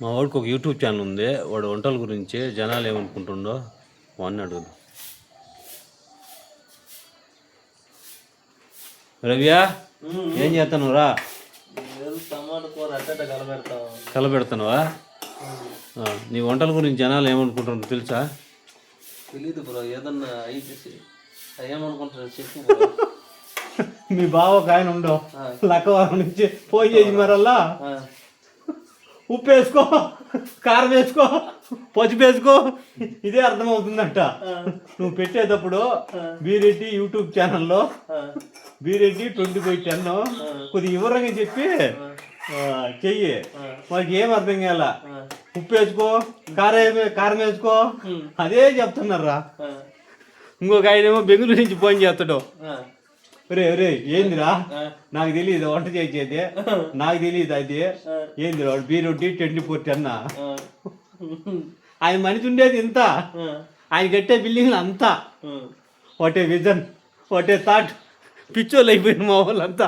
మా వాడికి ఒక యూట్యూబ్ ఛానల్ ఉంది. వాడు వంటల గురించి జనాలు ఏమనుకుంటుండో వాడిని అడుగుదు. రవ్యా ఏం చేస్తాను రా. టమాటా కూర అట్టట కలబెడతాం కలబెడుతున్నావా? ఆ, నీ వంటల గురించి జనాలు ఏమనుకుంటున్నారో తెలుసా? తెలీదు బ్రో ఏదన్నా అయితే ఏమనుకుంటారు చెప్పు మీ బావ ఒక ఆయన ఉండవు లక్కవరం నుంచి ఫోన్ చేసి మరల్లా? ఉప్పు వేసుకో కారం వేసుకో పసుపు వేసుకో. ఇదే అర్థమవుతుందంట. నువ్వు పెట్టేటప్పుడు బీరెడ్డి యూట్యూబ్ ఛానల్లో బీరెడ్డి ట్వంటీ బై టెన్ కొద్దిగా వివరంగా చెప్పి చెయ్యి. మనకి ఏం అర్థం కాల? ఉప్పు వేసుకో కారం కారం వేసుకో. అదే చెప్తున్నారా? ఇంకొక ఆయన ఏమో బెంగళూరు నుంచి ఫోన్ చేస్తాడు. రే రే ఏందిరా. నాకు తెలియదు వంట చేసేది? నాకు తెలియదు అది? ఏంది వాడు బీరొడ్డి ట్వంటీ ఫోర్ టెన్ ఆయన మనిషి ఉండేది ఇంత ఆయన కట్టే బిల్డింగ్లు అంతా. ఒకటే విజన్ ఒకటే థాట్. పిచ్చోళ్ళు అయిపోయిన మా వాళ్ళంతా.